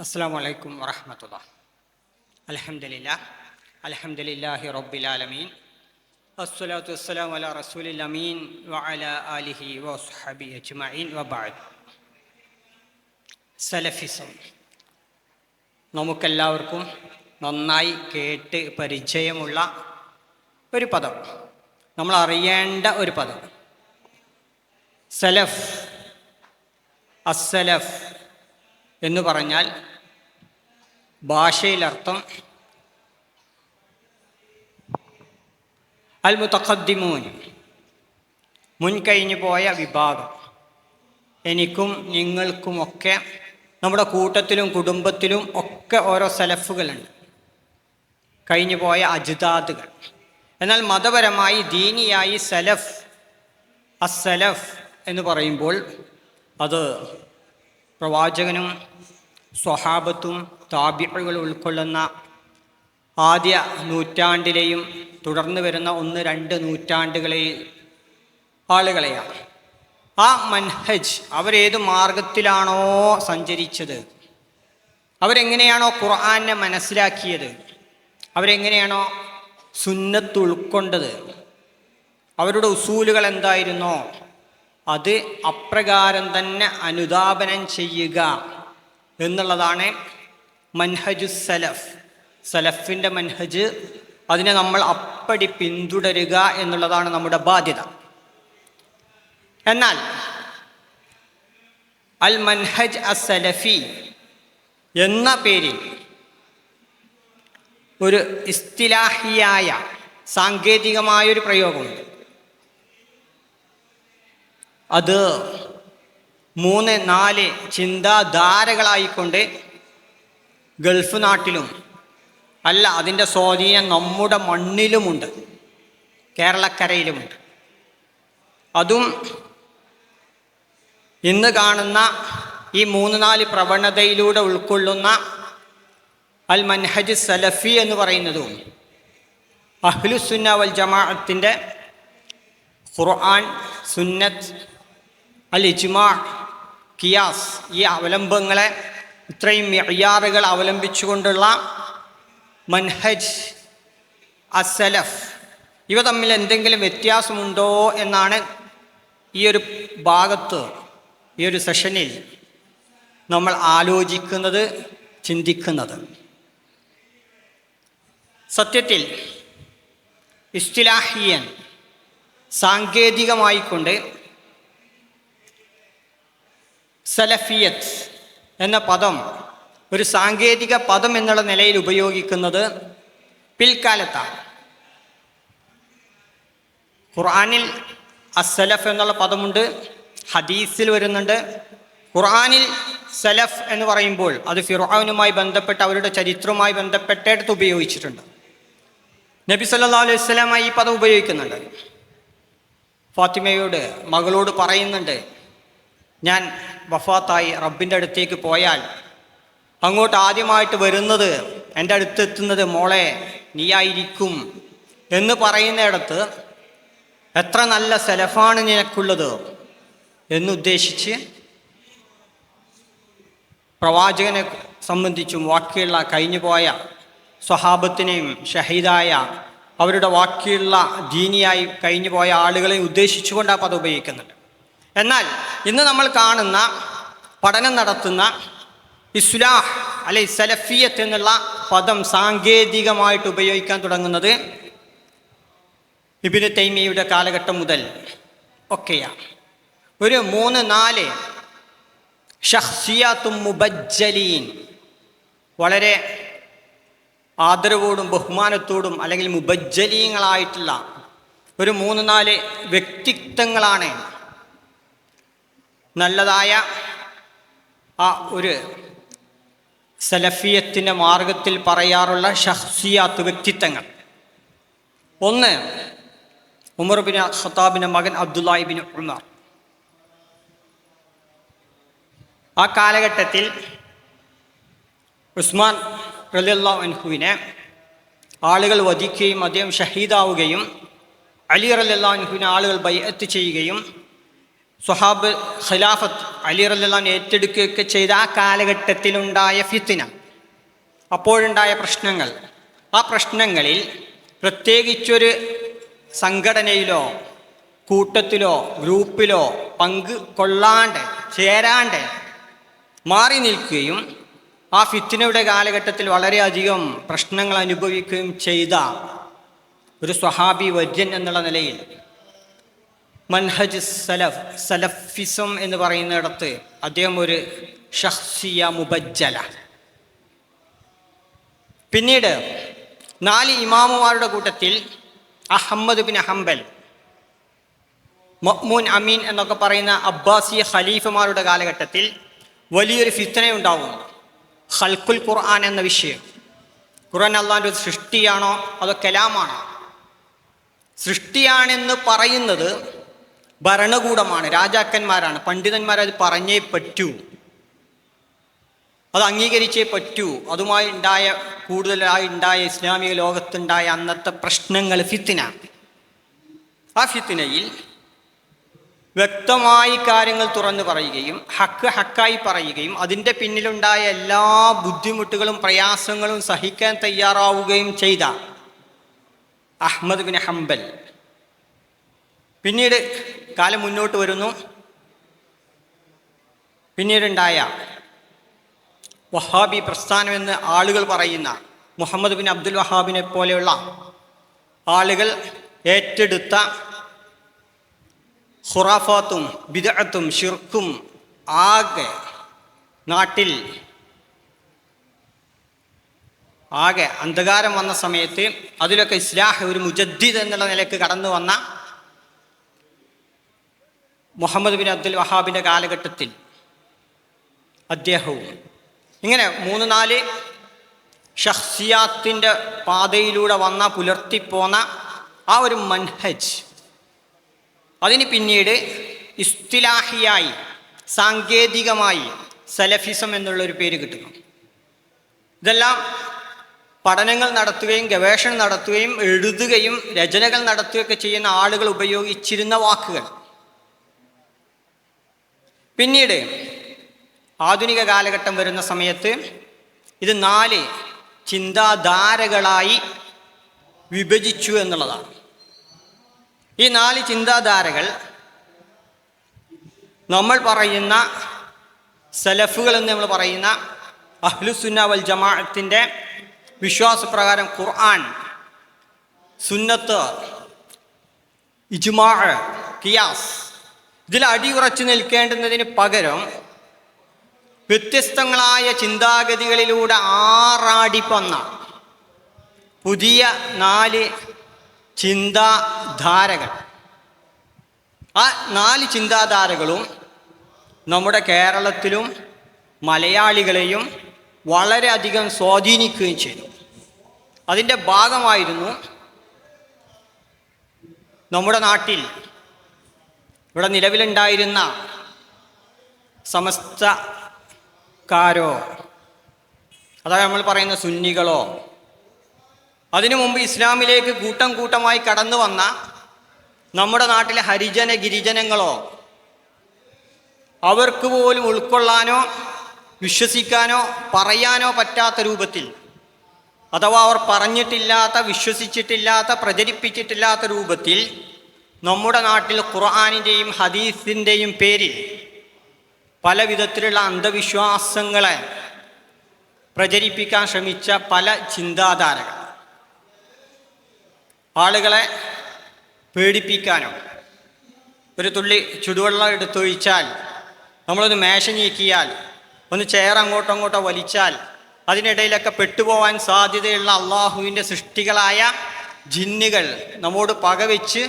അസ്സാം വലൈക്കും വറഹമത്തുള്ള അലഹമില്ല അലഹമില്ലാഹി റബ്ബിലാലമീൻ അസ്സലാത്തു വസ്സലാം അല റസൂലിൽ അമീൻ വഅല ആലിഹി വസ്ഹബി അജ്മഈൻ വബഅദ് സലഫിസം നമുക്കെല്ലാവർക്കും നന്നായി കേട്ട് പരിചയമുള്ള ഒരു പദം. നമ്മൾ അറിയേണ്ട ഒരു പദം. സലഫ് അസലഫ് എന്ന് പറഞ്ഞാൽ ഭാഷയിലർത്ഥം അൽ മുത്തഖദ്ദിമൂൻ മുൻകഴിഞ്ഞു പോയ വിഭാഗം. എനിക്കും നിങ്ങൾക്കുമൊക്കെ നമ്മുടെ കൂട്ടത്തിലും കുടുംബത്തിലും ഒക്കെ ഓരോ സെലഫുകളുണ്ട്. കഴിഞ്ഞു പോയ അജിതാദുകൾ എന്നാൽ മതപരമായി ദീനിയായി സെലഫ് അസലഫ് എന്ന് പറയുമ്പോൾ അത് പ്രവാചകനും സ്വഹാബത്തും താബികളും ഉൾക്കൊള്ളുന്ന ആദ്യ നൂറ്റാണ്ടിലെയും തുടർന്ന് വരുന്ന ഒന്ന് രണ്ട് നൂറ്റാണ്ടുകളിൽ ആളുകളെയാണ്. ആ മൻഹജ് അവരേത് മാർഗത്തിലാണോ സഞ്ചരിച്ചത്? അവരെങ്ങനെയാണോ ഖുർആാനെ മനസ്സിലാക്കിയത്? അവരെങ്ങനെയാണോ സുന്നത്ത് ഉൾക്കൊണ്ടത്? അവരുടെ ഉസൂലുകൾ എന്തായിരുന്നോ? അത് അപ്രകാരം തന്നെ അനുദാപനം ചെയ്യുക എന്നുള്ളതാണ് മൻഹജു സലഫ്. സലഫിന്റെ മൻഹജ് അതിനെ നമ്മൾ അപ്പടി പിന്തുടരുക എന്നുള്ളതാണ് നമ്മുടെ ബാധ്യത. എന്നാൽ അൽ മൻഹജ് അസലഫി എന്ന പേരിൽ ഒരു ഇസ്തിലാഹിയായ സാങ്കേതികമായൊരു പ്രയോഗമുണ്ട്. അത് മൂന്ന് നാല് ചിന്താധാരകളായിക്കൊണ്ട് ഗൾഫ് നാട്ടിലും അല്ല അതിന്റെ സ്വാധീനം നമ്മുടെ മണ്ണിലുമുണ്ട്. കേരളക്കരയിലുമുണ്ട്. അതും ഇന്ന് കാണുന്ന ഈ മൂന്ന് നാല് പ്രവണതയിലൂടെ ഉൾക്കൊള്ളുന്ന അൽ മൻഹജ് സലഫി എന്ന് പറയുന്നതും അഹ്ലുസുന്ന വൽ ജമാഅത്തിന്റെ ഖുർആൻ സുന്നത്ത് അൽ ഇജ്മാ കിയാസ് ഈ അവലംബങ്ങളെ ഇത്രയും മിയാറുകൾ അവലംബിച്ചുകൊണ്ടുള്ള മൻഹജ് അസലഫ് ഇവ തമ്മിൽ എന്തെങ്കിലും വ്യത്യാസമുണ്ടോ എന്നാണ് ഈ ഒരു ഭാഗത്ത് ഈ ഒരു സെഷനിൽ നമ്മൾ ആലോചിക്കുന്നത് ചിന്തിക്കുന്നത്. സത്യത്തിൽ ഇസ്തിലാഹിയൻ സാങ്കേതികമായിക്കൊണ്ട് സലഫിയത്ത് എന്ന പദം ഒരു സാങ്കേതിക പദം എന്നുള്ള നിലയിൽ ഉപയോഗിക്കുന്നത് പിൽക്കാലത്താണ്. ഖുർആനിൽ അസലഫ് എന്നുള്ള പദമുണ്ട് ഹദീസിൽ വരുന്നുണ്ട്. ഖുർആനിൽ സലഫ് എന്ന് പറയുമ്പോൾ അത് ഫിർആനുമായി ബന്ധപ്പെട്ട് അവരുടെ ചരിത്രവുമായി ബന്ധപ്പെട്ടിടത്ത് ഉപയോഗിച്ചിട്ടുണ്ട്. നബി സല്ലാ അലൈഹി സ്വലാമായി ഈ പദം ഉപയോഗിക്കുന്നുണ്ട്. ഫാത്തിമയോട് മകളോട് പറയുന്നുണ്ട് ഞാൻ വഫാത്തായി റബ്ബിന്റെ അടുത്തേക്ക് പോയാൽ അങ്ങോട്ട് ആദ്യമായിട്ട് വരുന്നത് എന്റെ അടുത്തെത്തുന്നത് മോളെ നീയായിരിക്കും എന്ന് പറയുന്നിടത്ത് എത്ര നല്ല സെലഫാണ് നിനക്കുള്ളത് എന്നുദ്ദേശിച്ച് പ്രവാചകനെ സംബന്ധിച്ചും വാക്കിയുള്ള കഴിഞ്ഞുപോയ സ്വഹാബത്തിനെയും ഷഹീദായ അവരുടെ വാക്കിയുള്ള ദീനിയായി കഴിഞ്ഞുപോയ ആളുകളെ ഉദ്ദേശിച്ചുകൊണ്ട് ആ പദം ഉപയോഗിക്കുന്നുണ്ട് എന്നാൽ ഇന്ന് നമ്മൾ കാണുന്ന പഠനം നടത്തുന്ന ഇസ്ലാഹ് അല്ലെ സലഫിയത്ത് എന്നുള്ള പദം സാങ്കേതികമായിട്ട് ഉപയോഗിക്കാൻ തുടങ്ങുന്നത് ഇബിന് തൈമിയുടെ കാലഘട്ടം മുതൽ ഒക്കെയാണ്. ഒരു മൂന്ന് നാല് ഷഹ്സിയാത്തും മുബജ്ജലീൻ വളരെ ആദരവോടും ബഹുമാനത്തോടും അല്ലെങ്കിൽ മുബജ്ജലീങ്ങളായിട്ടുള്ള ഒരു മൂന്ന് നാല് വ്യക്തിത്വങ്ങളാണ് നല്ലതായ ആ ഒരു സലഫിയത്തിന്റെ മാർഗത്തിൽ പറയാറുള്ള ഷഹ്സിയാത്ത് വ്യക്തിത്വങ്ങൾ. ഒന്ന് ഉമർ ബിൻ ഖത്താബിന്റെ മകൻ അബ്ദുല്ലാഹിബിൻ ഉമർ. ആ കാലഘട്ടത്തിൽ ഉസ്മാൻ റലിയുള്ള അൻഹുവിനെ ആളുകൾ വധിക്കുകയും അദ്ദേഹം ഷഹീദാവുകയും അലി റലിയുള്ള അൻഹുവിനെ ആളുകൾ ബൈഅത്ത് ചെയ്യുകയും സ്വഹാബ് ഖിലാഫത്ത് അലി റല്ലാൻ ഏറ്റെടുക്കുകയൊക്കെ ചെയ്ത ആ കാലഘട്ടത്തിലുണ്ടായ ഫിത്തിന അപ്പോഴുണ്ടായ പ്രശ്നങ്ങൾ. ആ പ്രശ്നങ്ങളിൽ പ്രത്യേകിച്ചൊരു സംഘടനയിലോ കൂട്ടത്തിലോ ഗ്രൂപ്പിലോ പങ്ക് കൊള്ളാണ്ട് ചേരാണ്ട് മാറി നിൽക്കുകയും ആ ഫിത്തിനയുടെ കാലഘട്ടത്തിൽ വളരെയധികം പ്രശ്നങ്ങൾ അനുഭവിക്കുകയും ചെയ്ത ഒരു സ്വഹാബി വര്യൻ എന്നുള്ള നിലയിൽ മൻഹജ് സലഫ് സലഫിസം എന്ന് പറയുന്നിടത്ത് അദ്ദേഹം ഒരു ഷഹ്സിയ മുബജ്ജല. പിന്നീട് നാല് ഇമാമുമാരുടെ കൂട്ടത്തിൽ Ahmad bin Hanbal Mamun Amin എന്നൊക്കെ പറയുന്ന അബ്ബാസിയ ഖലീഫമാരുടെ കാലഘട്ടത്തിൽ വലിയൊരു ഫിത്തനയുണ്ടാവുന്നു. ഹൽക്കുൽ ഖുർആൻ എന്ന വിഷയം. ഖുർആൻ അള്ളാന്റെ സൃഷ്ടിയാണോ അതോ കലാമാണോ? സൃഷ്ടിയാണെന്ന് പറയുന്നത് ഭരണകൂടമാണ് രാജാക്കന്മാരാണ്. പണ്ഡിതന്മാർ അത് പറഞ്ഞേ പറ്റൂ. അത് അംഗീകരിച്ചേ പറ്റൂ. അതുമായി ഉണ്ടായ കൂടുതലായി ഉണ്ടായ ഇസ്ലാമിക ലോകത്തുണ്ടായ അന്നത്തെ പ്രശ്നങ്ങൾ ഫിത്തിന. ആ ഫിത്തിനയിൽ വ്യക്തമായി കാര്യങ്ങൾ തുറന്നു പറയുകയും ഹക്ക് ഹക്കായി പറയുകയും അതിന്റെ പിന്നിലുണ്ടായ എല്ലാ ബുദ്ധിമുട്ടുകളും പ്രയാസങ്ങളും സഹിക്കാൻ തയ്യാറാവുകയും ചെയ്ത അഹ്മദ് ബിൻ ഹംബൽ. പിന്നീട് കാലം മുന്നോട്ട് വരുന്നു. പിന്നീടുണ്ടായ വഹാബി പ്രസ്ഥാനം എന്ന് ആളുകൾ പറയുന്ന മുഹമ്മദ് ബിൻ അബ്ദുൽ വഹാബിനെ പോലെയുള്ള ആളുകൾ ഏറ്റെടുത്ത ഖുറാഫാത്തും ബിദഅത്തും ഷിർക്കും ആകെ നാട്ടിൽ ആകെ അന്ധകാരം വന്ന സമയത്ത് അതിലൊക്കെ ഇസ്ലാഹ് ഒരു മുജദ്ദീദ് എന്നുള്ള നിലയ്ക്ക് കടന്നു വന്ന മുഹമ്മദ് ബിൻ അബ്ദുൽ വഹാബിന്റെ കാലഘട്ടത്തിൽ അദ്ദേഹവും. ഇങ്ങനെ മൂന്ന് നാല് ഷഹ്സിയാത്തിന്റെ പാതയിലൂടെ വന്ന പുലർത്തിപ്പോന്ന ആ ഒരു മൻഹജ് അതിന് പിന്നീട് ഇസ്തിലാഹിയായി സാങ്കേതികമായി സലഫിസം എന്നുള്ളൊരു പേര് കിട്ടുന്നു. ഇതെല്ലാം പഠനങ്ങൾ നടത്തുകയും ഗവേഷണം നടത്തുകയും എഴുതുകയും രചനകൾ നടത്തുകയൊക്കെ ചെയ്യുന്ന ആളുകൾ ഉപയോഗിച്ചിരുന്ന വാക്കുകൾ. പിന്നീട് ആധുനിക കാലഘട്ടം വരുന്ന സമയത്ത് ഇത് നാല് ചിന്താധാരകളായി വിഭജിച്ചു എന്നുള്ളതാണ്. ഈ നാല് ചിന്താധാരകൾ നമ്മൾ പറയുന്ന സലഫുകൾ എന്ന് നമ്മൾ പറയുന്ന അഹ്ലുസുന്ന വൽ ജമാഅത്തിന്റെ വിശ്വാസപ്രകാരം ഖുർആൻ സുന്നത്ത് ഇജ്മാ കിയാസ് ഇതിൽ അടിയുറച്ചു നിൽക്കേണ്ടുന്നതിന് പകരം വ്യത്യസ്തങ്ങളായ ചിന്താഗതികളിലൂടെ ആറാടി ആറാടിപ്പന്ന പുതിയ നാല് ചിന്താധാരകൾ. ആ നാല് ചിന്താധാരകളും നമ്മുടെ കേരളത്തിലും മലയാളികളെയും വളരെയധികം സ്വാധീനിക്കുകയും ചെയ്തു. അതിന്റെ ഭാഗമായിരുന്നു നമ്മുടെ നാട്ടിൽ ഇവിടെ നിലവിലുണ്ടായിരുന്ന സമസ്തക്കാരോ അതായത് നമ്മൾ പറയുന്ന സുന്നികളോ അതിനു മുമ്പ് ഇസ്ലാമിലേക്ക് കൂട്ടം കൂട്ടമായി കടന്നു വന്ന നമ്മുടെ നാട്ടിലെ ഹരിജന ഗിരിജനങ്ങളോ അവർക്ക് പോലും ഉൾക്കൊള്ളാനോ വിശ്വസിക്കാനോ പറയാനോ പറ്റാത്ത രൂപത്തിൽ അഥവാ അവർ പറഞ്ഞിട്ടില്ലാത്ത വിശ്വസിച്ചിട്ടില്ലാത്ത പ്രചരിപ്പിച്ചിട്ടില്ലാത്ത രൂപത്തിൽ നമ്മുടെ നാട്ടിൽ ഖുർആാനിന്റെയും ഹദീസിന്റെയും പേരിൽ പല വിധത്തിലുള്ള അന്ധവിശ്വാസങ്ങളെ പ്രചരിപ്പിക്കാൻ ശ്രമിച്ച പല ചിന്താധാരകൾ. ആളുകളെ പേടിപ്പിക്കാനോ ഒരു തുള്ളി ചുടുവെള്ളം എടുത്തൊഴിച്ചാൽ നമ്മളൊന്ന് മേശ നീക്കിയാൽ ഒന്ന് ചെയർ അങ്ങോട്ടോ അങ്ങോട്ടോ വലിച്ചാൽ അതിനിടയിലൊക്കെ പെട്ടുപോകാൻ സാധ്യതയുള്ള അള്ളാഹുവിന്റെ സൃഷ്ടികളായ ജിന്നുകൾ നമ്മോട് പകവെച്ച്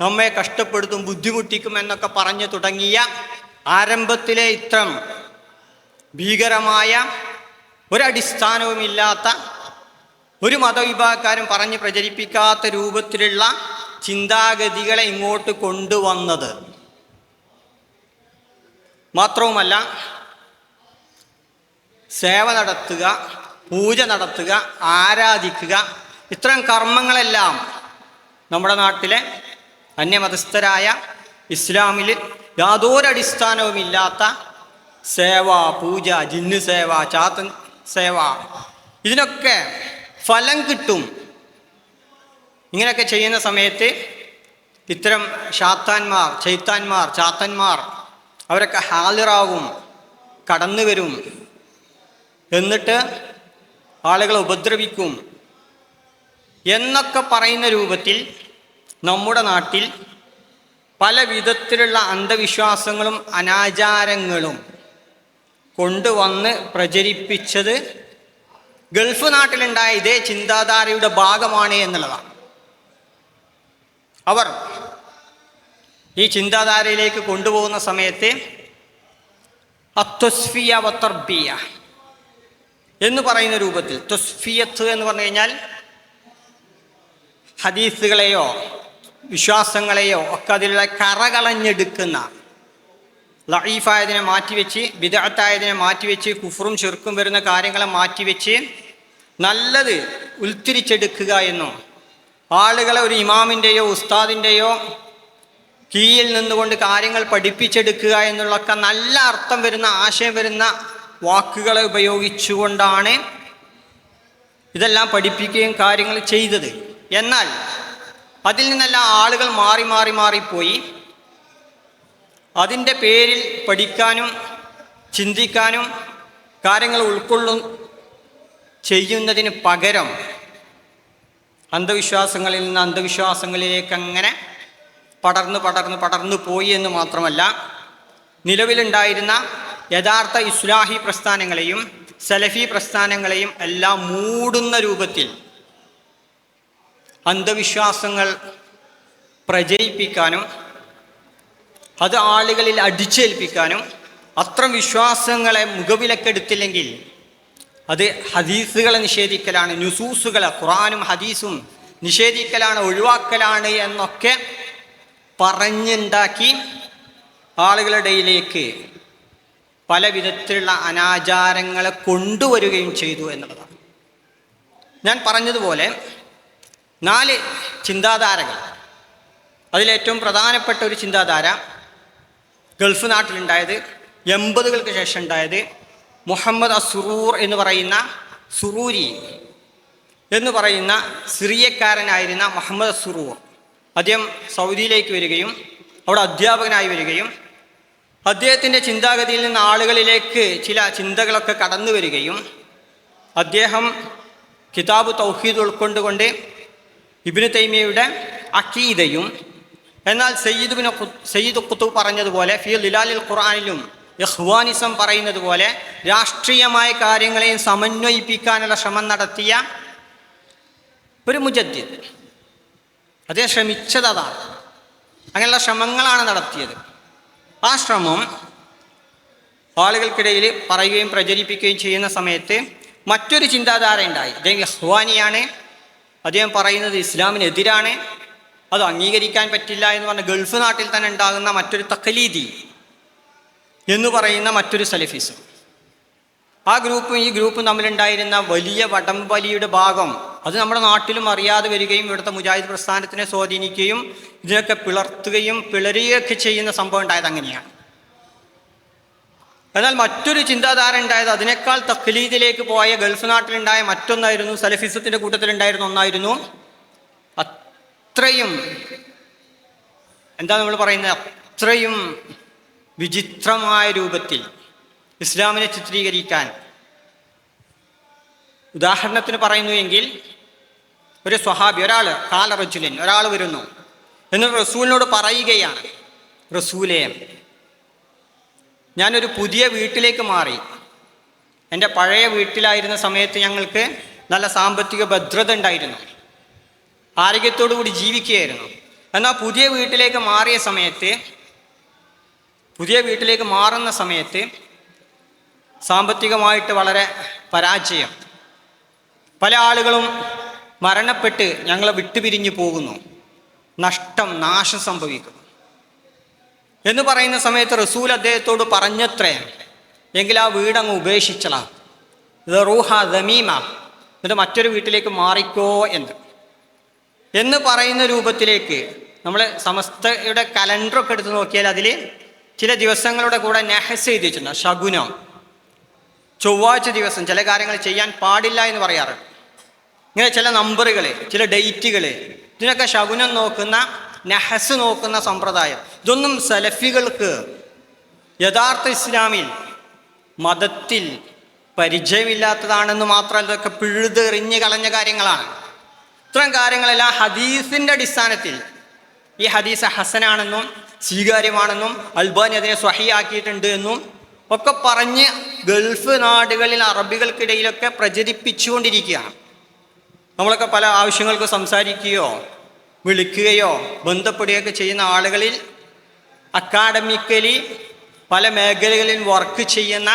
നമ്മെ കഷ്ടപ്പെടുത്തും ബുദ്ധിമുട്ടിക്കും എന്നൊക്കെ പറഞ്ഞു തുടങ്ങിയ ആരംഭത്തിലെ ഇത്തരം ഭീകരമായ ഒരടിസ്ഥാനവുമില്ലാത്ത ഒരു മതവിഭാഗക്കാരും പറഞ്ഞ് പ്രചരിപ്പിക്കാത്ത രൂപത്തിലുള്ള ചിന്താഗതികളെ ഇങ്ങോട്ട് കൊണ്ടുവന്നത്. മാത്രവുമല്ല സേവ നടത്തുക പൂജ നടത്തുക ആരാധിക്കുക ഇത്തരം കർമ്മങ്ങളെല്ലാം നമ്മുടെ നാട്ടിലെ അന്യമതസ്ഥരായ ഇസ്ലാമിൽ യാതൊരടിസ്ഥാനവുമില്ലാത്ത സേവ പൂജ ജിന്ന് സേവ ചാത്തൻ സേവ. ഇതിനൊക്കെ ഫലം കിട്ടും. ഇങ്ങനെയൊക്കെ ചെയ്യുന്ന സമയത്ത് ഇത്തരം ഷാത്താന്മാർ ചൈത്താന്മാർ ചാത്തന്മാർ അവരൊക്കെ ഹാലിറാവും കടന്നു വരും. എന്നിട്ട് ആളുകളെ ഉപദ്രവിക്കും. എന്നൊക്കെ പറയുന്ന രൂപത്തിൽ നമ്മുടെ നാട്ടിൽ പല വിധത്തിലുള്ള അന്ധവിശ്വാസങ്ങളും അനാചാരങ്ങളും കൊണ്ടുവന്ന് പ്രചരിപ്പിച്ചത് ഗൾഫ് നാട്ടിലുണ്ടായ ഇതേ ചിന്താധാരയുടെ ഭാഗമാണ് എന്നുള്ളതാണ്. അവർ ഈ ചിന്താധാരയിലേക്ക് കൊണ്ടുപോകുന്ന സമയത്ത് അത്വസ്ഫിയ വത്തർബിയ എന്ന് പറയുന്ന രൂപത്തിൽ ത്വസ്ഫിയത്ത് എന്ന് പറഞ്ഞു കഴിഞ്ഞാൽ ഹദീസുകളെയോ വിശ്വാസങ്ങളെയോ ഒക്കെ അതിലുള്ള കറകളഞ്ഞെടുക്കുന്ന ലൈഫായതിനെ മാറ്റിവെച്ച് വിദഗ്ധായതിനെ മാറ്റിവെച്ച് കുഫറും ചെറുക്കും വരുന്ന കാര്യങ്ങളെ മാറ്റിവെച്ച് നല്ലത് ഉൽത്തിരിച്ചെടുക്കുക എന്നും ആളുകളെ ഒരു ഇമാമിന്റെയോ ഉസ്താദിന്റെയോ കീഴിൽ നിന്നുകൊണ്ട് കാര്യങ്ങൾ പഠിപ്പിച്ചെടുക്കുക എന്നുള്ളൊക്കെ നല്ല അർത്ഥം വരുന്ന ആശയം വരുന്ന വാക്കുകളെ ഉപയോഗിച്ചുകൊണ്ടാണ് ഇതെല്ലാം പഠിപ്പിക്കുകയും കാര്യങ്ങൾ ചെയ്തത്. എന്നാൽ അതിൽ നിന്നെല്ലാം ആളുകൾ മാറി മാറി മാറിപ്പോയി അതിന്റെ പേരിൽ പഠിക്കാനും ചിന്തിക്കാനും കാര്യങ്ങൾ ഉൾക്കൊള്ളും ചെയ്യുന്നതിന് പകരം അന്ധവിശ്വാസങ്ങളിൽ നിന്ന് അന്ധവിശ്വാസങ്ങളിലേക്ക് അങ്ങനെ പടർന്ന് പടർന്ന് പടർന്നു പോയി എന്ന് മാത്രമല്ല നിലവിലുണ്ടായിരുന്ന യഥാർത്ഥ ഇസ്ലാഹി പ്രസ്ഥാനങ്ങളെയും സലഫി പ്രസ്ഥാനങ്ങളെയും എല്ലാം മൂടുന്ന രൂപത്തിൽ അന്ധവിശ്വാസങ്ങൾ പ്രചരിപ്പിക്കാനും അത് ആളുകളിൽ അടിച്ചേൽപ്പിക്കാനും അത്ര വിശ്വാസങ്ങളെ മുഖവിലക്കെടുത്തില്ലെങ്കിൽ അത് ഹദീസുകളെ നിഷേധിക്കലാണ് നുസൂസുകളെ ഖുറാനും ഹദീസും നിഷേധിക്കലാണ് ഒഴിവാക്കലാണ് എന്നൊക്കെ പറഞ്ഞുണ്ടാക്കി ആളുകളുടെ ഇടയിലേക്ക് പല വിധത്തിലുള്ള അനാചാരങ്ങളെ കൊണ്ടുവരികയും ചെയ്തു എന്നുള്ളതാണ്. ഞാൻ പറഞ്ഞതുപോലെ നാല് ചിന്താധാരകൾ. അതിലേറ്റവും പ്രധാനപ്പെട്ട ഒരു ചിന്താധാര ഗൾഫ് നാട്ടിലുണ്ടായത് എൺപതുകൾക്ക് ശേഷം ഉണ്ടായത് മുഹമ്മദ് അസുറൂർ എന്ന് പറയുന്ന സുറൂരി എന്ന് പറയുന്ന സിറിയക്കാരനായിരുന്ന മുഹമ്മദ് അസുറൂർ. അദ്ദേഹം സൗദിയിലേക്ക് വരികയും അവിടെ അധ്യാപകനായി വരികയും അദ്ദേഹത്തിന്റെ ചിന്താഗതിയിൽ നിന്ന് ആളുകളിലേക്ക് ചില ചിന്തകളൊക്കെ കടന്നു വരികയും അദ്ദേഹം കിതാബ് തൗഹീദ് ഉൾക്കൊണ്ടുകൊണ്ട് ഇബിന് തൈമിയയുടെ അക്കീദയും എന്നാൽ സയ്യിദ്ബിന് സയ്യിദ് കുത്തു പറഞ്ഞതുപോലെ ഫി ലിലാലിൽ ഖുർആാനിലും ഇഹ്വാനിസം പറയുന്നത് പോലെ രാഷ്ട്രീയമായ കാര്യങ്ങളെയും സമന്വയിപ്പിക്കാനുള്ള ശ്രമം നടത്തിയ ഒരു മുജദ്ദിദ്. അദ്ദേഹം ശ്രമിച്ചത് അതാണ് അങ്ങനെയുള്ള ശ്രമങ്ങളാണ് നടത്തിയത്. ആ ശ്രമം ആളുകൾക്കിടയിൽ പറയുകയും പ്രചരിപ്പിക്കുകയും ചെയ്യുന്ന സമയത്ത് മറ്റൊരു ചിന്താധാര ഉണ്ടായി. അദ്ദേഹം ഇഹ്വാനിയാണ് അദ്ദേഹം പറയുന്നത് ഇസ്ലാമിനെതിരാണ്. അത് അംഗീകരിക്കാൻ പറ്റില്ല എന്ന് പറഞ്ഞ ഗൾഫ് നാട്ടിൽ തന്നെ ഉണ്ടാകുന്ന മറ്റൊരു തക്കലീതി എന്ന് പറയുന്ന മറ്റൊരു സലഫിസം. ആ ഗ്രൂപ്പും ഈ ഗ്രൂപ്പും തമ്മിലുണ്ടായിരുന്ന വലിയ വടംവലിയുടെ ഭാഗം അത് നമ്മുടെ നാട്ടിലും അറിയാതെ വരികയും ഇവിടുത്തെ മുജാഹിദ് പ്രസ്ഥാനത്തിനെ സ്വാധീനിക്കുകയും ഇതിനൊക്കെ പിളർത്തുകയും പിളരുകയൊക്കെ ചെയ്യുന്ന സംഭവം ഉണ്ടായത് അങ്ങനെയാണ്. എന്നാൽ മറ്റൊരു ചിന്താധാര ഉണ്ടായത് അതിനേക്കാൾ തഖ്ലീദിലേക്ക് പോയ ഗൾഫ് നാട്ടിലുണ്ടായ മറ്റൊന്നായിരുന്നു സലഫിസത്തിന്റെ കൂട്ടത്തിലുണ്ടായിരുന്ന ഒന്നായിരുന്നു അത്രയും എന്താ നമ്മൾ പറയുന്നത്? അത്രയും വിചിത്രമായ രൂപത്തിൽ ഇസ്ലാമിനെ ചിത്രീകരിക്കാൻ. ഉദാഹരണത്തിന് പറയുന്നു എങ്കിൽ ഒരു സ്വഹാബി ഒരാൾ കാലറജുലിൻ ഒരാൾ വരുന്നു. എന്നിട്ട് റസൂലിനോട് പറയുകയാണ് റസൂലേ ഞാനൊരു പുതിയ വീട്ടിലേക്ക് മാറി. എന്റെ പഴയ വീട്ടിലായിരുന്ന സമയത്ത് ഞങ്ങൾക്ക് നല്ല സാമ്പത്തിക ഭദ്രത ഉണ്ടായിരുന്നു. ആരോഗ്യത്തോടു കൂടി ജീവിക്കുകയായിരുന്നു. എന്നാൽ പുതിയ വീട്ടിലേക്ക് മാറിയ സമയത്ത് പുതിയ വീട്ടിലേക്ക് മാറുന്ന സമയത്ത് സാമ്പത്തികമായിട്ട് വളരെ പരാജയം. പല ആളുകളും മരണപ്പെട്ട് ഞങ്ങളെ വിട്ടുപിരിഞ്ഞു പോകുന്നു. നഷ്ടം നാശം സംഭവിക്കുന്നു. എന്ന് പറയുന്ന സമയത്ത് റസൂൽ അദ്ദേഹത്തോട് പറഞ്ഞത്രേ എങ്കിൽ ആ വീടങ്ങ് ഉപേക്ഷിച്ചളാം റൂഹ ദമീമ. എന്നിട്ട് മറ്റൊരു വീട്ടിലേക്ക് മാറിക്കോ എന്ന്. എന്ന് പറയുന്ന രൂപത്തിലേക്ക് നമ്മൾ സമസ്തയുടെ കലണ്ടറൊക്കെ എടുത്ത് നോക്കിയാൽ അതിൽ ചില ദിവസങ്ങളുടെ കൂടെ നെഹസ് ചെയ്തിട്ടുണ്ട് ശകുനം. ചൊവ്വാഴ്ച ദിവസം ചില കാര്യങ്ങൾ ചെയ്യാൻ പാടില്ല എന്ന് പറയാറുണ്ട് ഇങ്ങനെ ചില നമ്പറുകൾ ചില ഡേറ്റുകൾ ഇതിനൊക്കെ ശകുനം നോക്കുന്ന നെഹസ് നോക്കുന്ന സമ്പ്രദായം. ഇതൊന്നും സലഫികൾക്ക് യഥാർത്ഥ ഇസ്ലാമിൽ മതത്തിൽ പരിചയമില്ലാത്തതാണെന്ന് മാത്രമല്ല ഇതൊക്കെ പിഴുതെറിഞ്ഞ് കളഞ്ഞ കാര്യങ്ങളാണ്. ഇത്തരം കാര്യങ്ങളെല്ലാം ഹദീസിന്റെ അടിസ്ഥാനത്തിൽ ഈ ഹദീസ് ഹസനാണെന്നും സ്വീകാര്യമാണെന്നും അൽബാനി അതിനെ സ്വഹിയാക്കിയിട്ടുണ്ട് എന്നും ഒക്കെ പറഞ്ഞ് ഗൾഫ് നാടുകളിൽ അറബികൾക്കിടയിലൊക്കെ പ്രചരിപ്പിച്ചുകൊണ്ടിരിക്കുകയാണ്. നമ്മളൊക്കെ പല ആവശ്യങ്ങൾക്ക് സംസാരിക്കുകയോ വിളിക്കുകയോ ബന്ധപ്പെടുകയൊക്കെ ചെയ്യുന്ന ആളുകളിൽ അക്കാഡമിക്കലി പല മേഖലകളിൽ വർക്ക് ചെയ്യുന്ന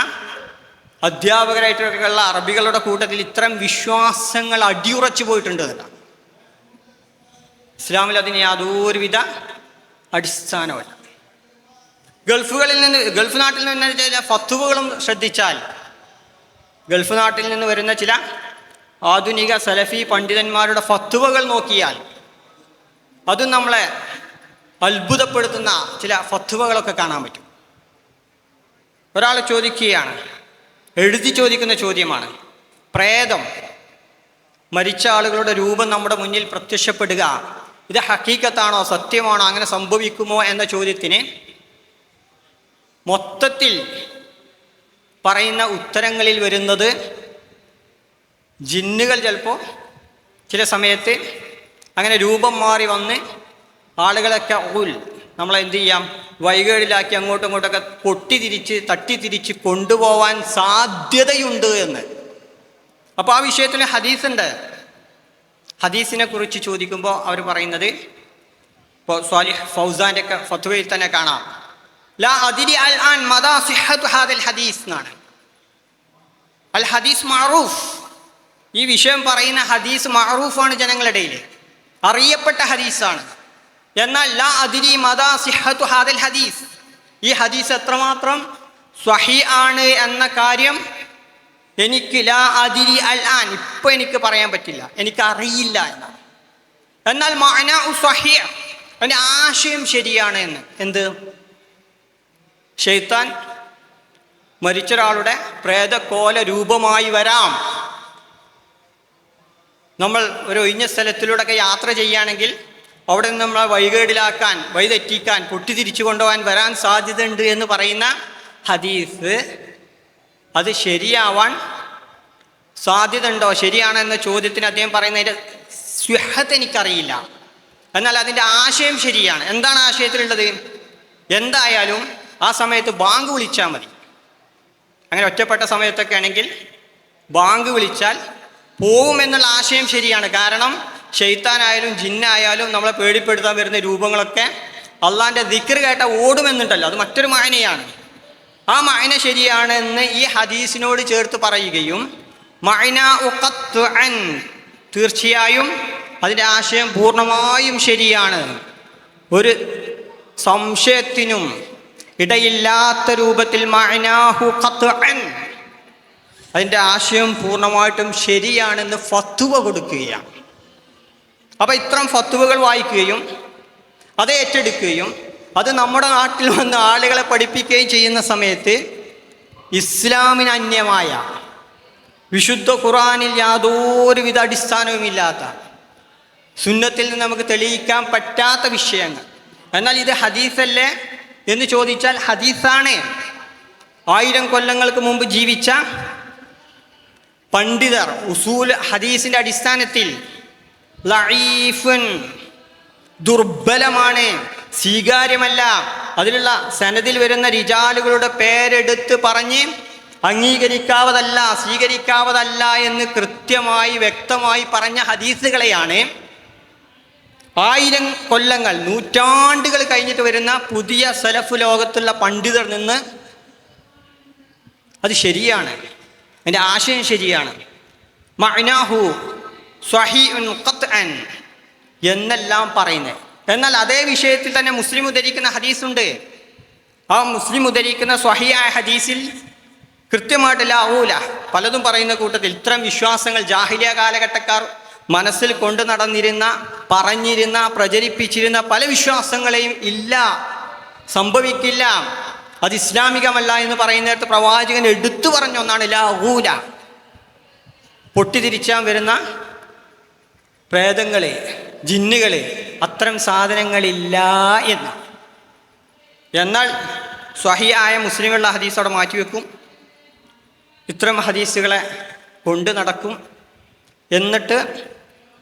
അധ്യാപകരായിട്ടുള്ള അറബികളുടെ കൂട്ടത്തിൽ ഇത്തരം വിശ്വാസങ്ങൾ അടിയുറച്ചു പോയിട്ടുണ്ട് എന്നാണ് ഇസ്ലാമിൽ അതിന് യാതൊരുവിധ അടിസ്ഥാനമല്ല ഗൾഫുകളിൽ നിന്ന് ഗൾഫ് നാട്ടിൽ നിന്ന് ചില ഫത്തുവകളും ശ്രദ്ധിച്ചാൽ ഗൾഫ് നാട്ടിൽ നിന്ന് വരുന്ന ചില ആധുനിക സലഫി പണ്ഡിതന്മാരുടെ ഫത്തുവകൾ നോക്കിയാൽ അതും നമ്മളെ അത്ഭുതപ്പെടുത്തുന്ന ചില ഫത്തുവകളൊക്കെ കാണാൻ പറ്റും. ഒരാൾ ചോദിക്കുകയാണ് എഴുതി ചോദിക്കുന്ന ചോദ്യമാണ് പ്രേതം മരിച്ച ആളുകളുടെ രൂപം നമ്മുടെ മുന്നിൽ പ്രത്യക്ഷപ്പെടുക ഇത് ഹക്കീക്കത്താണോ സത്യമാണോ അങ്ങനെ സംഭവിക്കുമോ എന്ന ചോദ്യത്തിന് മൊത്തത്തിൽ പറയുന്ന ഉത്തരങ്ങളിൽ വരുന്നത് ജിന്നുകൾ ചിലപ്പോൾ ചില സമയത്ത് അങ്ങനെ രൂപം മാറി വന്ന് ആളുകളൊക്കെ ഉൽ നമ്മളെന്ത് ചെയ്യാം? വൈകേടിലാക്കി അങ്ങോട്ടും ഇങ്ങോട്ടൊക്കെ തട്ടി തിരിച്ച് കൊണ്ടുപോവാൻ സാധ്യതയുണ്ട് എന്ന്. അപ്പോൾ ആ വിഷയത്തിൽ ഹദീസുണ്ട്. ഹദീസിനെ കുറിച്ച് ചോദിക്കുമ്പോൾ അവർ പറയുന്നത് ഇപ്പോൾ സ്വാലിഹ് ഫൗസാന്റെ ഒക്കെ ഫത്വയിൽ തന്നെ കാണാം. ലാ അതിരി അൽ ആൻ മദാ സിഹത്തു ഹാദൽ ഹദീസ് എന്നാണ്. അൽ ഹദീസ് മാറൂഫ് ഈ വിഷയം പറയുന്ന ഹദീസ് മാറൂഫാണ് ജനങ്ങളുടെ ഇടയിൽ അറിയപ്പെട്ട ഹദീസാണ്. എന്നാൽ ലാ അതിരി മദാ സിഹത്തു ഹാദൽ ഹദീസ്. ഈ ഹദീസ് എത്രമാത്രം സ്വഹി ആണ് എന്ന കാര്യം എനിക്ക് ലാ അതിരി അൽ ആൻ ഇപ്പൊ എനിക്ക് പറയാൻ പറ്റില്ല. എനിക്ക് അറിയില്ല എന്നാണ്. എന്നാൽ ഉ സ്വഹിയ എന്റെ ആശയം ശരിയാണ് എന്ന്. എന്ത്? ഷെയ്ത്താൻ മരിച്ചൊരാളുടെ പ്രേതക്കോല രൂപമായി വരാം. നമ്മൾ ഒരു ഒഴിഞ്ഞ സ്ഥലത്തിലൂടെയൊക്കെ യാത്ര ചെയ്യുകയാണെങ്കിൽ അവിടെ നിന്ന് നമ്മളെ വഴികേടിലാക്കാൻ വഴിതെറ്റിക്കാൻ പൊട്ടിതിരിച്ചു കൊണ്ടുപോകാൻ വരാൻ സാധ്യതയുണ്ട് എന്ന് പറയുന്ന ഹദീസ്. അത് ശരിയാവാൻ സാധ്യത ഉണ്ടോ ശരിയാണെന്ന ചോദ്യത്തിന് അദ്ദേഹം പറയുന്നതിന്റെ സ്വഹത്ത് എനിക്കറിയില്ല. എന്നാൽ അതിന്റെ ആശയം ശരിയാണ്. എന്താണ് ആശയത്തിലുള്ളത്? എന്തായാലും ആ സമയത്ത് ബാങ്ക് വിളിച്ചാൽ മതി. അങ്ങനെ ഒറ്റപ്പെട്ട സമയത്തൊക്കെ ആണെങ്കിൽ ബാങ്ക് വിളിച്ചാൽ പോവുമെന്നുള്ള ആശയം ശരിയാണ്. കാരണം ഷെയ്ത്താനായാലും ജിന്നായാലും നമ്മളെ പേടിപ്പെടുത്താൻ വരുന്ന രൂപങ്ങളൊക്കെ അള്ളാന്റെ ദിക്കർ കേട്ട ഓടുമെന്നുണ്ടല്ലോ. അത് മറ്റൊരു മായനയാണ്. ആ മായന ശരിയാണെന്ന് ഈ ഹദീസിനോട് ചേർത്ത് പറയുകയും മായന ഉഖത്ത് തീർച്ചയായും അതിന്റെ ആശയം പൂർണമായും ശരിയാണ്. ഒരു സംശയത്തിനും ഇടയില്ലാത്ത രൂപത്തിൽ മഅനാഹു ഖത്അൻ അതിന്റെ ആശയം പൂർണമായിട്ടും ശരിയാണെന്ന് ഫത്തുവ കൊടുക്കുകയാണ്. അപ്പോൾ ഇത്തരം ഫത്തുവകൾ വായിക്കുകയും അത് ഏറ്റെടുക്കുകയും അത് നമ്മുടെ നാട്ടിൽ വന്ന് ആളുകളെ പഠിപ്പിക്കുകയും ചെയ്യുന്ന സമയത്ത് ഇസ്ലാമിന് അന്യമായ വിശുദ്ധ ഖുറാനിൽ യാതൊരുവിധ അടിസ്ഥാനവുമില്ലാത്ത സുന്നത്തിൽ നിന്ന് നമുക്ക് തെളിയിക്കാൻ പറ്റാത്ത വിഷയങ്ങൾ. എന്നാൽ ഇത് ഹദീസല്ലേ എന്ന് ചോദിച്ചാൽ ഹദീസാണ്. ആയിരം കൊല്ലങ്ങൾക്ക് മുമ്പ് ജീവിച്ച പണ്ഡിതർ ഉസൂൽ ഹദീസിന്റെ അടിസ്ഥാനത്തിൽ ലഈഫുൻ ദുർബലമാണ് സ്വീകാര്യമല്ല. അതിലുള്ള സനദിൽ വരുന്ന റിജാലുകളുടെ പേരെടുത്ത് പറഞ്ഞ് അംഗീകരിക്കാവതല്ല സ്വീകരിക്കാവതല്ല എന്ന് കൃത്യമായി വ്യക്തമായി പറഞ്ഞ ഹദീസുകളെയാണ് ആയിരം കൊല്ലങ്ങൾ നൂറ്റാണ്ടുകൾ കഴിഞ്ഞിട്ട് വരുന്ന പുതിയ സലഫ് ലോകത്തുള്ള പണ്ഡിതർ നിന്ന് അത് ശരിയാണ്. അതിന്റെ ആശയം ശരിയാണ്. മഅനാഹു സ്വഹീഉൻ ഖത്അൻ എന്നെല്ലാം പറയുന്നത്. എന്നാൽ അതേ വിഷയത്തിൽ തന്നെ മുസ്ലിം ഉദ്ധരിക്കുന്ന ഹദീസുണ്ട്. ആ മുസ്ലിം ഉദ്ധരിക്കുന്ന സ്വഹിയായ ഹദീസിൽ കൃത്യമായിട്ട് ലാവൂല പലതും പറയുന്ന കൂട്ടത്തിൽ ഇത്തരം വിശ്വാസങ്ങൾ ജാഹിലിയ കാലഘട്ടക്കാർ മനസ്സിൽ കൊണ്ടു നടന്നിരുന്ന പറഞ്ഞിരുന്ന പ്രചരിപ്പിച്ചിരുന്ന പല വിശ്വാസങ്ങളെയും ഇല്ല സംഭവിക്കില്ല. അത് ഇസ്ലാമികമല്ല എന്ന് പറയുന്നിടത്ത് പ്രവാചകൻ എടുത്തു പറഞ്ഞ ഒന്നാണ് ലാഹൂല പൊട്ടിതിരിച്ചാൻ വരുന്ന പ്രേതങ്ങളെ ജിന്നുകളെ അത്തരം സാധനങ്ങളില്ല എന്ന്. എന്നാൽ സ്വഹിയായ മുസ്ലിമുകളുടെ ഹദീസ് അവിടെ മാറ്റിവെക്കും ഇത്തരം ഹദീസുകളെ കൊണ്ട് നടക്കും. എന്നിട്ട്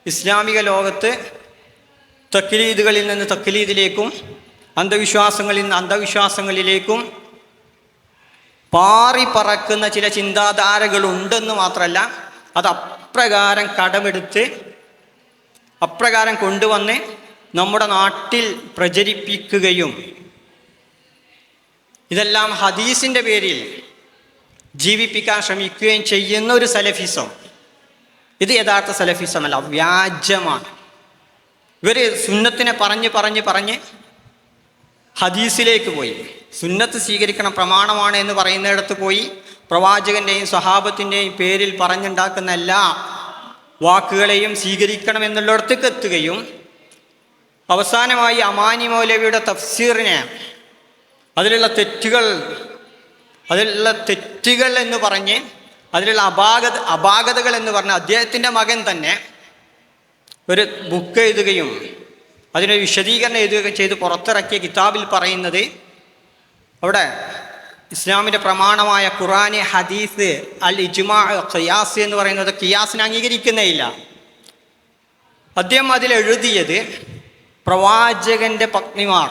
ഇസ്ലാമിക ലോകത്ത് തക്ലീദുകളിൽ നിന്ന് തക്ലീദിലേക്കും അന്ധവിശ്വാസങ്ങളിൽ നിന്ന് അന്ധവിശ്വാസങ്ങളിലേക്കും പാറി പറക്കുന്ന ചില ചിന്താധാരകളുണ്ടെന്ന് മാത്രമല്ല അത് അപ്രകാരം കടമെടുത്ത് അപ്രകാരം കൊണ്ടുവന്ന് നമ്മുടെ നാട്ടിൽ പ്രചരിപ്പിക്കുകയും ഇതെല്ലാം ഹദീസിന്റെ പേരിൽ ജീവിപ്പിക്കാൻ ശ്രമിക്കുകയും ചെയ്യുന്ന ഒരു സലഫിസം. ഇത് യഥാർത്ഥ സലഫിസമല്ല വ്യാജമാണ്. ഇവർ സുന്നത്തിനെ പറഞ്ഞ് പറഞ്ഞ് പറഞ്ഞ് ഹദീസിലേക്ക് പോയി. സുന്നത്ത് സ്വീകരിക്കണം പ്രമാണമാണ് എന്ന് പറയുന്നിടത്ത് പോയി. പ്രവാചകന്റെയും സ്വഹാബത്തിന്റെയും പേരിൽ പറഞ്ഞുണ്ടാക്കുന്ന എല്ലാ വാക്കുകളെയും സ്വീകരിക്കണം എന്നുള്ളിടത്തേക്ക് എത്തുകയും അവസാനമായി അമാനി മൗലവിയുടെ തഫ്സീറിനെ അതിലുള്ള തെറ്റുകൾ അതിലുള്ള തെറ്റുകൾ എന്ന് പറഞ്ഞ് അതിലുള്ള അപാകത അപാകതകൾ എന്ന് പറഞ്ഞ് അദ്ദേഹത്തിന്റെ മകൻ തന്നെ ഒരു ബുക്ക് എഴുതുകയും അതിനൊരു വിശദീകരണം എഴുതുകയൊക്കെ ചെയ്ത് പുറത്തിറക്കിയ കിതാബിൽ പറയുന്നത് അവിടെ ഇസ്ലാമിന്റെ പ്രമാണമായ ഖുറാനെ ഹദീസ് അൽ ഇജ്മാ ഖിയാസ് എന്ന് പറയുന്നത് ഖിയാസിനെ അംഗീകരിക്കുന്നേയില്ല. അദ്ദേഹം അതിൽ എഴുതിയത് പ്രവാചകന്റെ പത്നിമാർ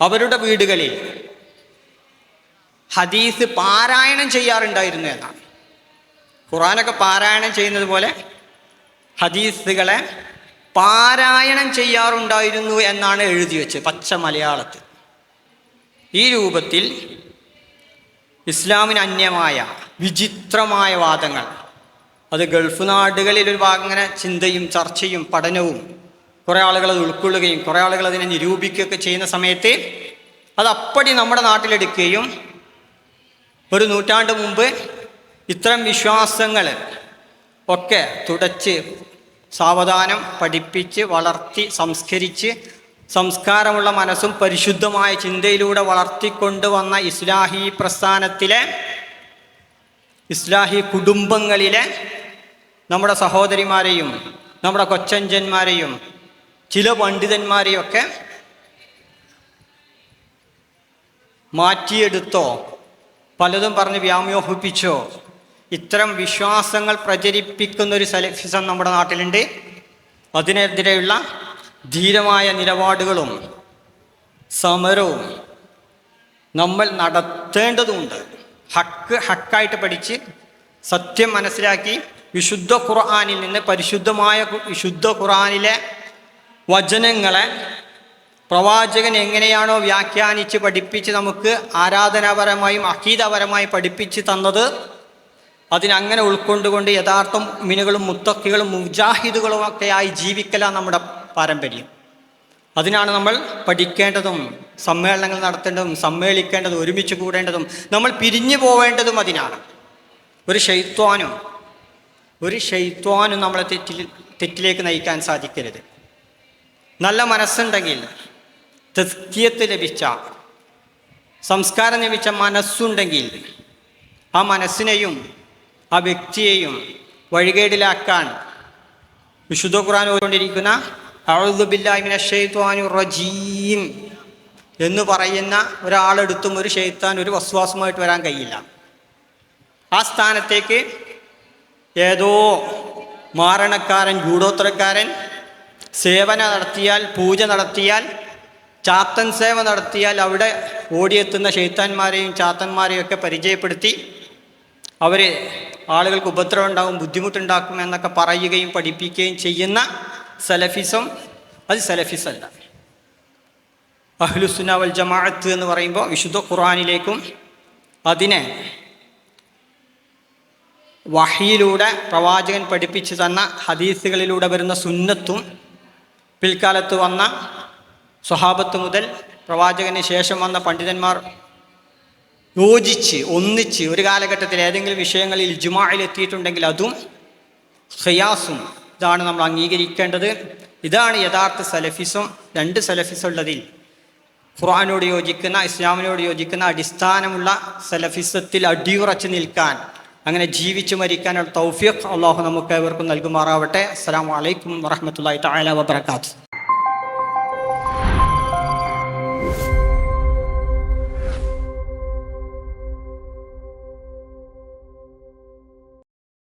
അവരുടെ വീടുകളിൽ ഹദീസ് പാരായണം ചെയ്യാറുണ്ടായിരുന്നു എന്നാണ്. ഖുറാനൊക്കെ പാരായണം ചെയ്യുന്നത് പോലെ ഹദീസുകളെ പാരായണം ചെയ്യാറുണ്ടായിരുന്നു എന്നാണ് എഴുതി വെച്ചത് പച്ച മലയാളത്തിൽ. ഈ രൂപത്തിൽ ഇസ്ലാമിന് അന്യമായ വിചിത്രമായ വാദങ്ങൾ അത് ഗൾഫ് നാടുകളിൽ ഒരു ഭാഗം ഇങ്ങനെ ചിന്തയും ചർച്ചയും പഠനവും കുറേ ആളുകൾ അത് ഉൾക്കൊള്ളുകയും കുറേ ആളുകൾ അതിനെ നിരൂപിക്കുകയൊക്കെ ചെയ്യുന്ന സമയത്ത് അത് അപ്പടി നമ്മുടെ നാട്ടിലെടുക്കുകയും ഒരു നൂറ്റാണ്ട് മുമ്പ് ഇത്തരം വിശ്വാസങ്ങൾ ഒക്കെ തുടച്ച് സാവധാനം പഠിപ്പിച്ച് വളർത്തി സംസ്കരിച്ച് സംസ്കാരമുള്ള മനസ്സും പരിശുദ്ധമായ ചിന്തയിലൂടെ വളർത്തിക്കൊണ്ടുവന്ന ഇസ്ലാഹി പ്രസ്ഥാനത്തിലെ ഇസ്ലാഹി കുടുംബങ്ങളിലെ നമ്മുടെ സഹോദരിമാരെയും നമ്മുടെ കൊച്ചഞ്ചന്മാരെയും ചില പണ്ഡിതന്മാരെയും ഒക്കെ മാറ്റിയെടുത്തോ പലതും പറഞ്ഞ് വ്യാമോഹിപ്പിച്ചോ ഇത്തരം വിശ്വാസങ്ങൾ പ്രചരിപ്പിക്കുന്ന ഒരു സലഫിസം നമ്മുടെ നാട്ടിലുണ്ട്. അതിനെതിരെയുള്ള ധീരമായ നിലപാടുകളും സമരവും നമ്മൾ നടത്തേണ്ടതുണ്ട്. ഹക്ക് ഹക്കായിട്ട് പഠിച്ച് സത്യം മനസ്സിലാക്കി വിശുദ്ധ ഖുർആാനിൽ നിന്ന് പരിശുദ്ധമായ വിശുദ്ധ ഖുർആാനിലെ വചനങ്ങളെ പ്രവാചകൻ എങ്ങനെയാണോ വ്യാഖ്യാനിച്ച് പഠിപ്പിച്ച് നമുക്ക് ആരാധനാപരമായും അഹീതപരമായും പഠിപ്പിച്ച് തന്നത് അതിനങ്ങനെ ഉൾക്കൊണ്ടുകൊണ്ട് യഥാർത്ഥ മിനുകളും മുത്തക്കികളും മുജാഹിദുകളും ആയി ജീവിക്കലാണ് നമ്മുടെ പാരമ്പര്യം. അതിനാണ് നമ്മൾ പഠിക്കേണ്ടതും സമ്മേളനങ്ങൾ നടത്തേണ്ടതും സമ്മേളിക്കേണ്ടതും ഒരുമിച്ച് കൂടേണ്ടതും നമ്മൾ പിരിഞ്ഞു പോവേണ്ടതും അതിനാണ്. ഒരു ഷെയ്ത്വാനും ഒരു ഷെയ്ത്വാനും നമ്മളെ തെറ്റിൽ തെറ്റിലേക്ക് നയിക്കാൻ സാധിക്കരുത്. നല്ല മനസ്സുണ്ടെങ്കിൽ തസ്കിയത്ത് ലഭിച്ച സംസ്കാരം ലഭിച്ച മനസ്സുണ്ടെങ്കിൽ ആ മനസ്സിനെയും ആ വ്യക്തിയെയും വഴികേടിലാക്കാൻ വിശുദ്ധ ഖുർആൻ ഷെയ്ത്വാനു റജീം എന്ന് പറയുന്ന ഒരാളെടുത്തും ഒരു ഷെയ്ത്താൻ ഒരു വസ്വാസമായിട്ട് വരാൻ കഴിയില്ല. ആ സ്ഥാനത്തേക്ക് ഏതോ മാരണക്കാരൻ ഗൂഢോത്രക്കാരൻ സേവന നടത്തിയാൽ പൂജ നടത്തിയാൽ ചാത്തൻ സേവ നടത്തിയാൽ അവിടെ ഓടിയെത്തുന്ന ഷെയ്ത്താന്മാരെയും ചാത്തന്മാരെയും ഒക്കെ പരിചയപ്പെടുത്തി അവർ ആളുകൾക്ക് ഉപദ്രവം ഉണ്ടാകും ബുദ്ധിമുട്ടുണ്ടാക്കും എന്നൊക്കെ പറയുകയും പഠിപ്പിക്കുകയും ചെയ്യുന്ന സലഫിസം അത് സലഫിസല്ല. അഹ്ലുസുന വൽ ജമാഅത്ത് എന്ന് പറയുമ്പോൾ വിശുദ്ധ ഖുർആാനിലേക്കും അതിനെ വഹിയിലൂടെ പ്രവാചകൻ പഠിപ്പിച്ചു തന്ന ഹദീസുകളിലൂടെ വരുന്ന സുന്നത്തും പിൽക്കാലത്ത് വന്ന സ്വഹാബത്ത് മുതൽ പ്രവാചകന് ശേഷം വന്ന പണ്ഡിതന്മാർ യോജിച്ച് ഒന്നിച്ച് ഒരു കാലഘട്ടത്തിൽ ഏതെങ്കിലും വിഷയങ്ങളിൽ ജുമായിൽ എത്തിയിട്ടുണ്ടെങ്കിൽ അതും ഹയാസും ഇതാണ് നമ്മൾ അംഗീകരിക്കേണ്ടത്. ഇതാണ് യഥാർത്ഥ സലഫിസം. രണ്ട് സലഫിസം ഉള്ളതിൽ യോജിക്കുന്ന ഇസ്ലാമിനോട് യോജിക്കുന്ന അടിസ്ഥാനമുള്ള സലഫിസത്തിൽ അടിയുറച്ച് നിൽക്കാൻ അങ്ങനെ ജീവിച്ചു മരിക്കാനുള്ള തൗഫീഖ് അള്ളാഹു നമുക്ക് ഏവർക്കും നൽകുമാറാവട്ടെ. അസ്സാം വലൈക്കും വറഹമത്തല്ലാ തആല വബറകാതുഹു.